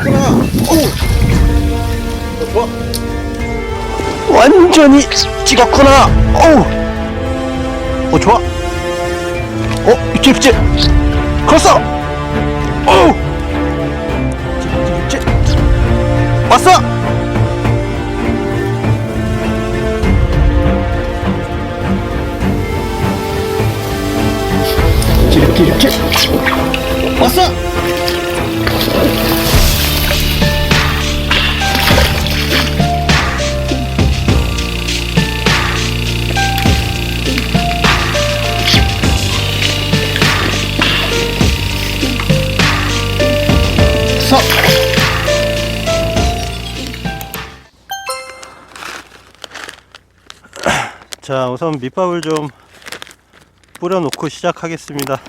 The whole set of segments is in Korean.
찍구나. 오. 어, 좋아. 완전히 찍었구나. 어우. 어, 좋아. 어, 입질, 입질. 걸었어. 어우. 입질, 입질. 왔어. 입질, 입질. 왔어. 자, 우선 밑밥을 좀 뿌려놓고 시작하겠습니다.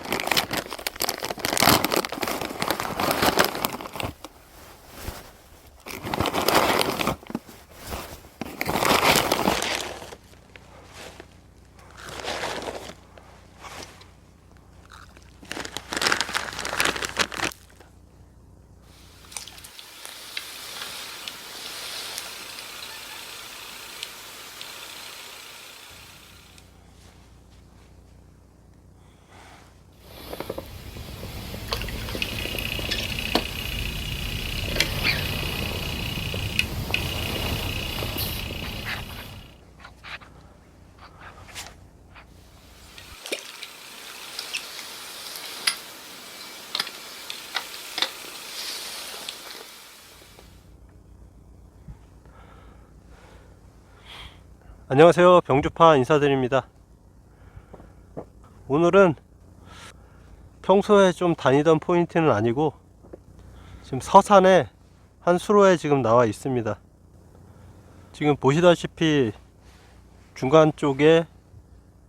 안녕하세요. 병주파 인사드립니다. 오늘은 평소에 좀 다니던 포인트는 아니고 지금 서산에 한 수로에 지금 나와 있습니다. 지금 보시다시피 중간 쪽에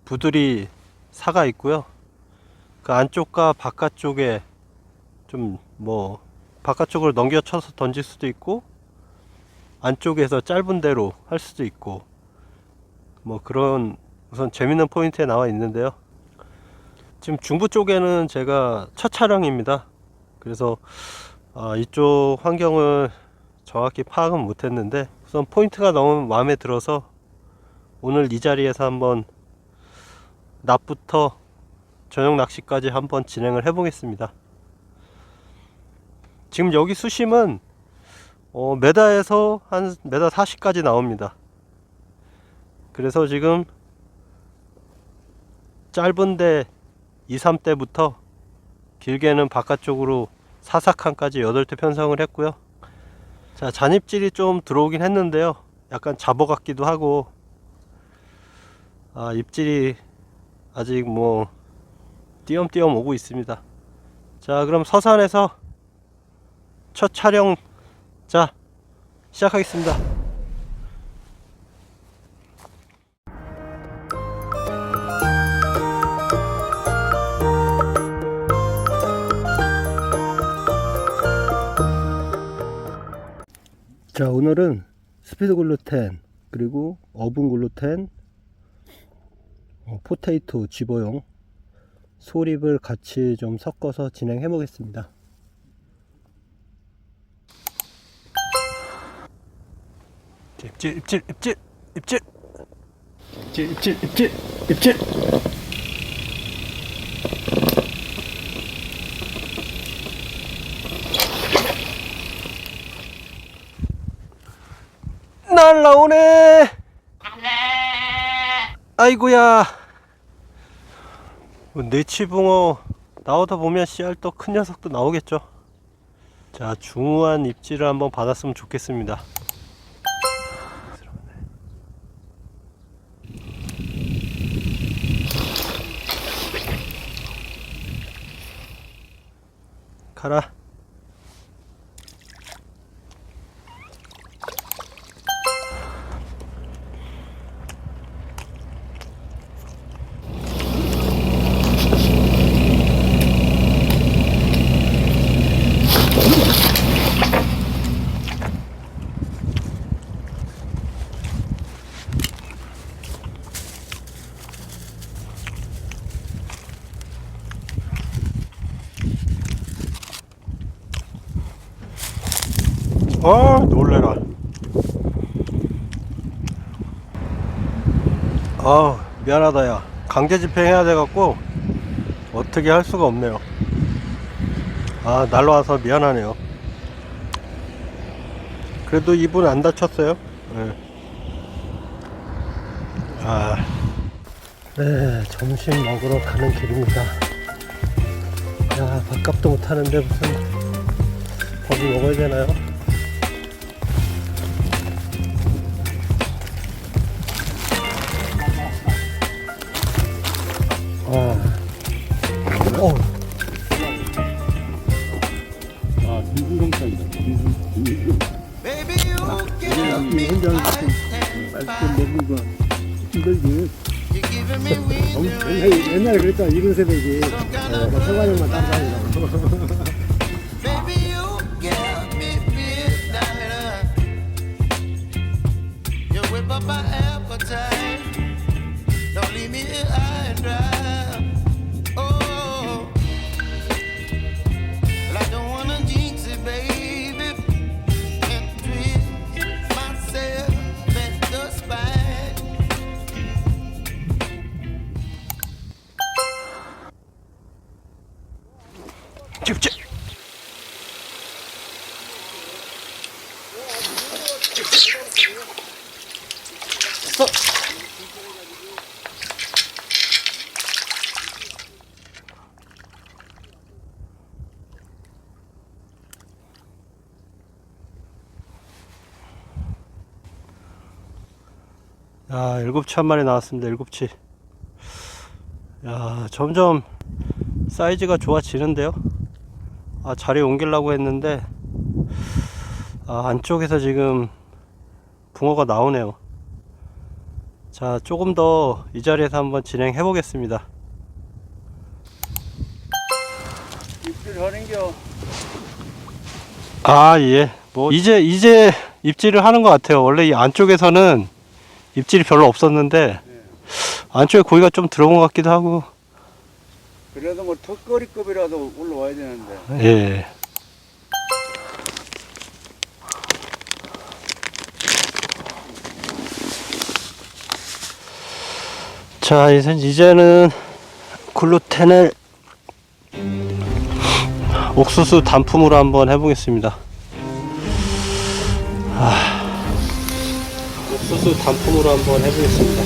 부들이 사가 있고요. 그 안쪽과 바깥쪽에 좀 뭐 바깥쪽으로 넘겨 쳐서 던질 수도 있고 안쪽에서 짧은 대로 할 수도 있고 뭐 그런 우선 재밌는 포인트에 나와 있는데요. 지금 중부 쪽에는 제가 첫 촬영입니다. 그래서 아, 이쪽 환경을 정확히 파악은 못했는데 우선 포인트가 너무 마음에 들어서 오늘 이 자리에서 한번 낮부터 저녁 낚시까지 한번 진행을 해 보겠습니다. 지금 여기 수심은 어, 메다에서 한 메다 40까지 나옵니다. 그래서 지금 짧은데 2, 3대부터 길게는 바깥쪽으로 사사칸까지 8대 편성을 했고요. 자, 잔입질이 좀 들어오긴 했는데요. 약간 잡어 같기도 하고, 아, 입질이 아직 뭐, 띄엄띄엄 오고 있습니다. 자, 그럼 서산에서 첫 촬영, 자, 시작하겠습니다. 자 오늘은 스피드 글루텐 그리고 어분 글루텐 어, 포테이토 집어용 소립을 같이 좀 섞어서 진행해 보겠습니다. 입질 입질 입질 입질. 입질 입질 입질. 입질 날라오네. 아이고야. 뭐 내치붕어 나오다 보면 씨알 또큰 녀석도 나오겠죠. 자, 중후한 입질을 한번 받았으면 좋겠습니다. 가라. 강제 집행해야 돼갖고 어떻게 할 수가 없네요 아 날라와서 미안하네요 그래도 이분 안 다쳤어요 네. 아 네, 점심 먹으러 가는 길입니다 야 밥값도 못하는데 무슨 밥을 먹어야 되나요? 아, 어, 아, 미국경찰이다. 미국. Baby, you give 이 me 혼자 life 좀 and 맛있게 먹는 거 힘들지. And 옛날에, 그랬다. 이런 of 생활형만 따라다니고. 일곱치 한 마리 나왔습니다. 일곱치. 야, 점점 사이즈가 좋아지는데요. 아, 자리 옮기려고 했는데, 아, 안쪽에서 지금 붕어가 나오네요. 자, 조금 더 이 자리에서 한번 진행해 보겠습니다. 입질 하는겨. 아, 예. 뭐, 이제, 이제 입질을 하는 것 같아요. 원래 이 안쪽에서는 입질이 별로 없었는데, 안쪽에 고기가 좀 들어온 것 같기도 하고, 그래도 뭐 턱걸이급이라도 올라와야 되는데. 예. 자, 이제 이제는 글루텐을 옥수수 단품으로 한번 해보겠습니다. 옥수수 단품으로 한번 해보겠습니다.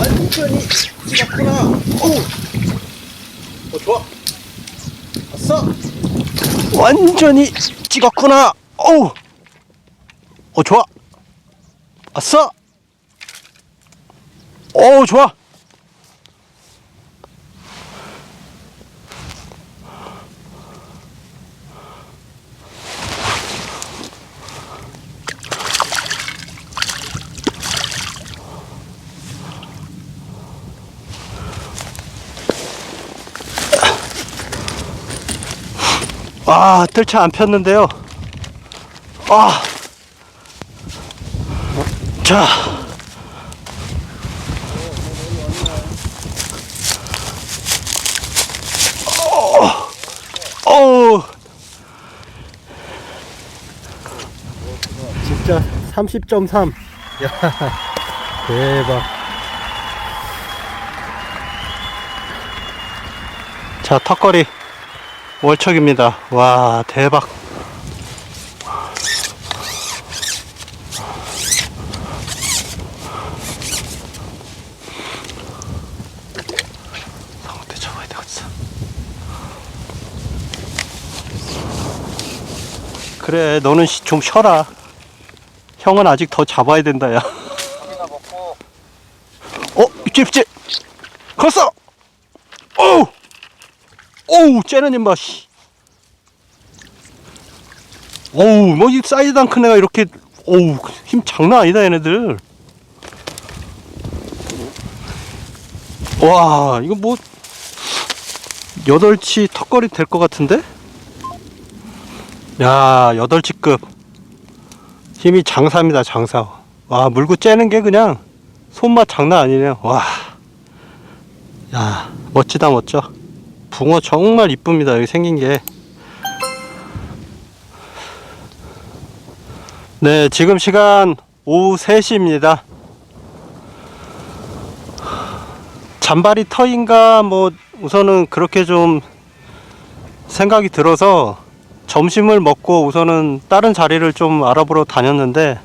아니, 목전이 찍었구나. 어우. 어, 좋아. 왔어. 완전히 찍었구나. 어우. 어 좋아. 아싸. 어우 좋아. 아, 뜰채 안 폈는데요. 아. 자. 어, 어우. 진짜 30.3. 야, 대박. 자, 턱걸이. 월척입니다. 와, 대박. 그래, 너는 시- 좀 쉬어라. 형은 아직 더 잡아야 된다, 야. 어, 입질! 컸어! 어우! 쟤는 씨. 어우, 뭐, 이 사이즈 안큰 애가 이렇게, 어우, 힘 장난 아니다, 얘네들. 와, 이거 뭐, 여덟치 턱걸이 될 것 같은데? 야, 여덟치급. 힘이 장사입니다, 장사. 와, 물고 째는 게 그냥 손맛 장난 아니네요. 와. 야, 멋지다, 멋져. 붕어 정말 이쁩니다. 여기 생긴 게. 네, 지금 시간 오후 3시입니다. 잔발이 터인가 뭐 우선은 그렇게 좀 생각이 들어서 점심을 먹고 우선은 다른 자리를 좀 알아보러 다녔는데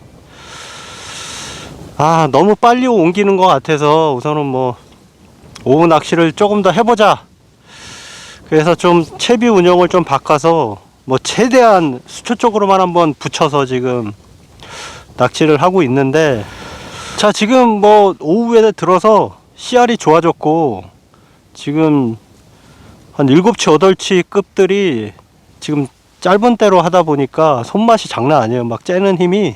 아 너무 빨리 옮기는 것 같아서 우선은 뭐 오후 낚시를 조금 더 해보자 그래서 좀 채비 운영을 좀 바꿔서 뭐 최대한 수초 쪽으로만 한번 붙여서 지금 낚시를 하고 있는데 자 지금 뭐 오후에 들어서 씨알이 좋아졌고 지금 한 7치 8치 급들이 지금 짧은 때로 하다 보니까 손맛이 장난 아니에요. 막 째는 힘이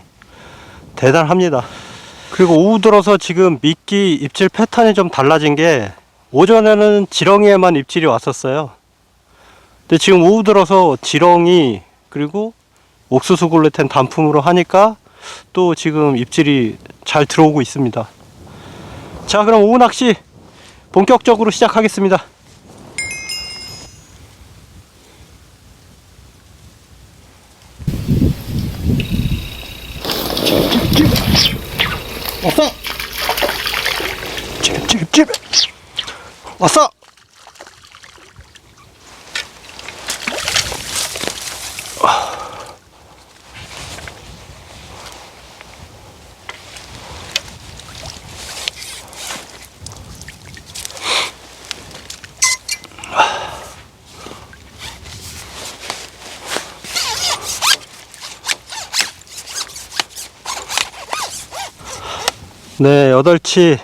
대단합니다. 그리고 오후 들어서 지금 미끼 입질 패턴이 좀 달라진 게 오전에는 지렁이에만 입질이 왔었어요 근데 지금 오후 들어서 지렁이 그리고 옥수수 글루텐 단품으로 하니까 또 지금 입질이 잘 들어오고 있습니다. 자, 그럼 오후 낚시 본격적으로 시작하겠습니다. 왔어! 찌릅 찌릅 찌릅 왔어! 네, 8치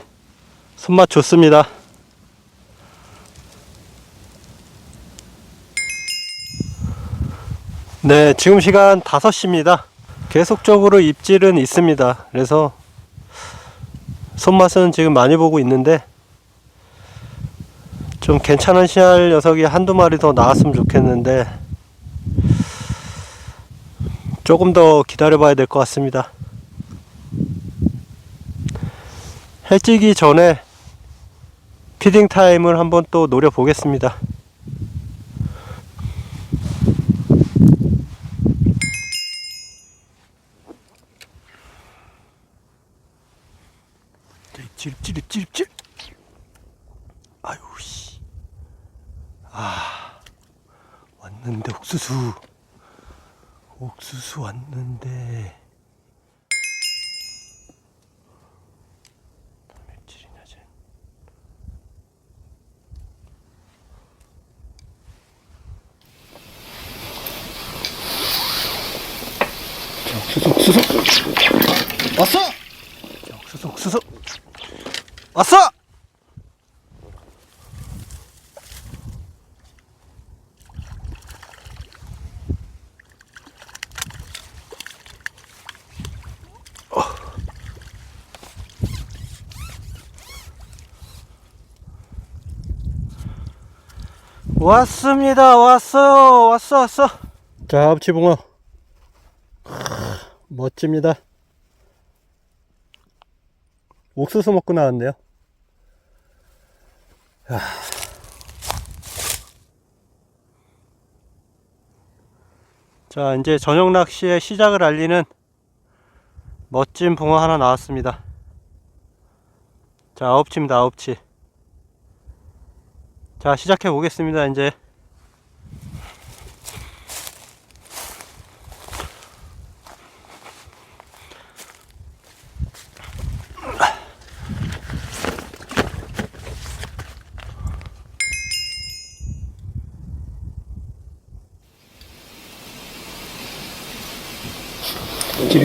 손맛 좋습니다. 네, 지금 시간 5시입니다. 계속적으로 입질은 있습니다. 그래서 손맛은 지금 많이 보고 있는데 좀 괜찮은 씨알 녀석이 한두 마리 더 나왔으면 좋겠는데 조금 더 기다려 봐야 될 것 같습니다. 해지기 전에 피딩 타임을 한번 또 노려 보겠습니다. 찌릿찌릿찌릿찌릿 아유 씨. 아 왔는데 옥수수 옥수수 왔는데 며칠이냐 쟤 옥수수, 옥수수! 왔어! 자, 옥 수수 옥수수 왔어! 왔습니다. 왔어요. 왔어 왔어. 자 합치붕어. 멋집니다 옥수수 먹고 나왔네요. 야. 자, 이제 저녁 낚시의 시작을 알리는 멋진 붕어 하나 나왔습니다. 자, 아홉치입니다, 아홉치. 자, 시작해 보겠습니다, 이제.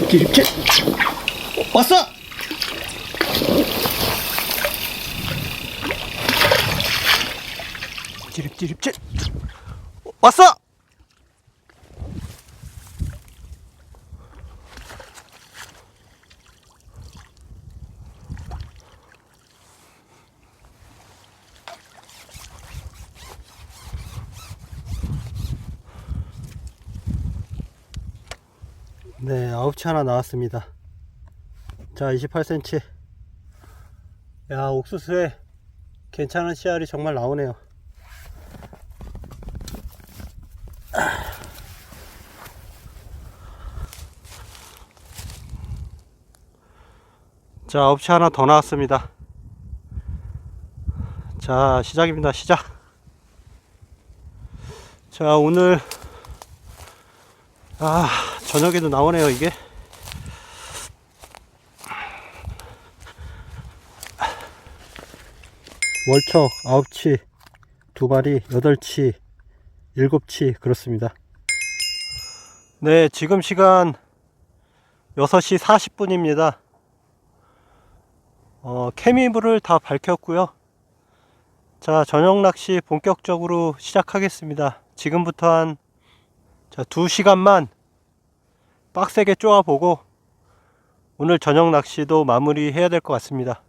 찌릿찌릿찌릿! 왔어! 찌릿찌릿찌릿. 왔어! 네, 아홉치 하나 나왔습니다. 자, 28cm. 야, 옥수수에 괜찮은 씨알이 정말 나오네요. 자, 아홉치 하나 더 나왔습니다. 자, 시작입니다. 시작. 자, 오늘 아. 저녁에도 나오네요, 이게. 월척 9치, 두 마리 8치, 7치 그렇습니다. 네, 지금 시간 6시 40분입니다. 어, 케미불을 다 밝혔고요. 자, 저녁 낚시 본격적으로 시작하겠습니다. 지금부터 한 자, 2시간만 빡세게 쪼아보고 오늘 저녁 낚시도 마무리해야 될 것 같습니다.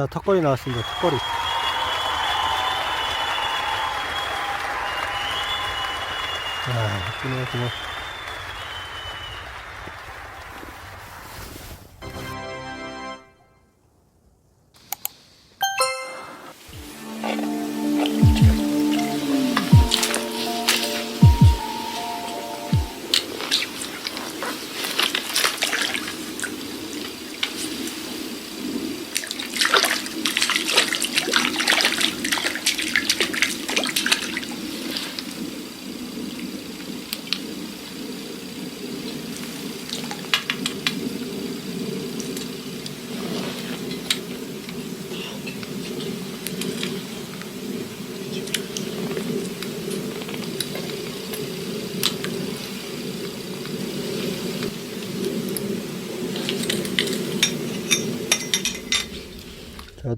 자, 턱걸이 나왔습니다. 턱걸이. 아, 그네, 그네.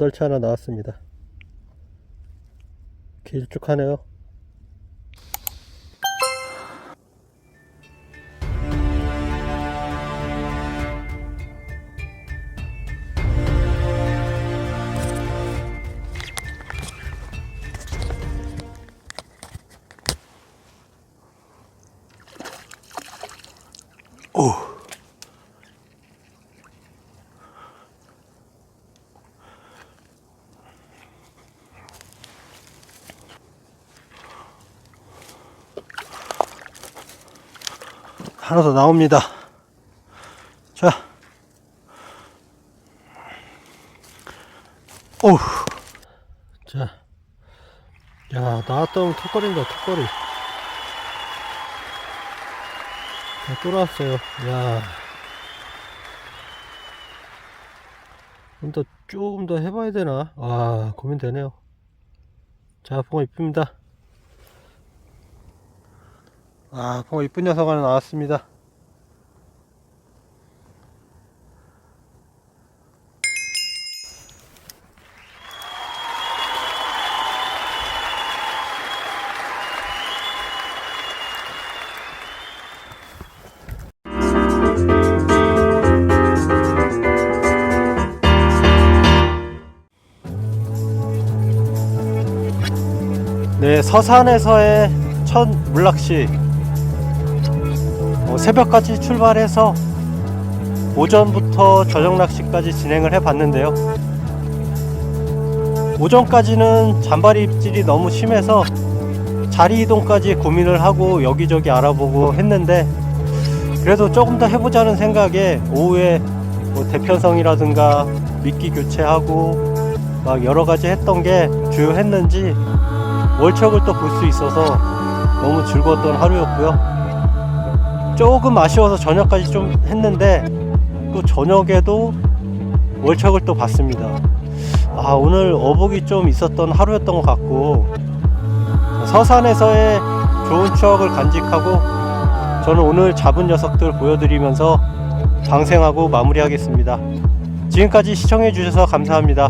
여덟 치 하나 나왔습니다. 길쭉하네요. 하나 더 나옵니다. 자. 오. 자. 야, 나왔던 턱걸이인가, 턱걸이. 자, 또 나왔어요. 야. 좀 더, 조금 더 해봐야 되나? 아, 고민되네요. 자, 붕어 이쁩니다. 아, 붕어 이쁜 녀석 하나 나왔습니다. 네, 서산에서의 첫 물낚시. 어, 새벽까지 출발해서 오전부터 저녁 낚시까지 진행을 해 봤는데요. 오전까지는 잔바리 입질이 너무 심해서 자리 이동까지 고민을 하고 여기저기 알아보고 했는데 그래도 조금 더 해보자는 생각에 오후에 뭐 대편성이라든가 미끼 교체하고 막 여러 가지 했던 게 주요했는지 월척을 또 볼 수 있어서 너무 즐거웠던 하루였고요. 조금 아쉬워서 저녁까지 좀 했는데 또 저녁에도 월척을 또 봤습니다. 아 오늘 어복이 좀 있었던 하루였던 것 같고 서산에서의 좋은 추억을 간직하고 저는 오늘 잡은 녀석들 보여드리면서 방생하고 마무리하겠습니다. 지금까지 시청해 주셔서 감사합니다.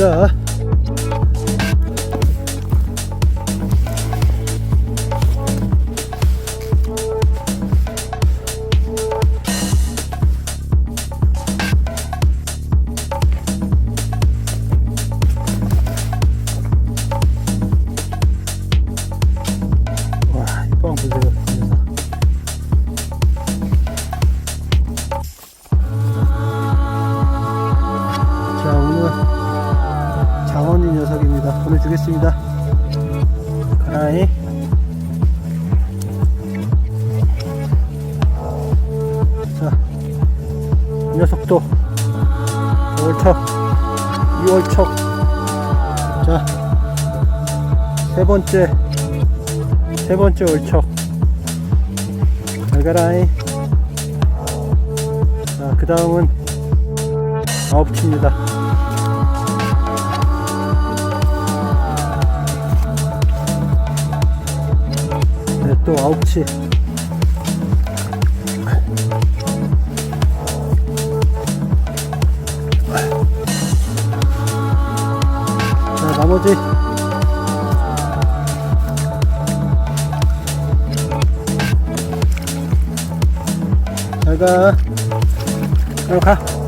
집 번째, 세 번째 월척. 잘 가라이. 자, 그 다음은 아홉치입니다. 네, 또 아홉치. 자, 나머지. 잘 가. 그럼 가.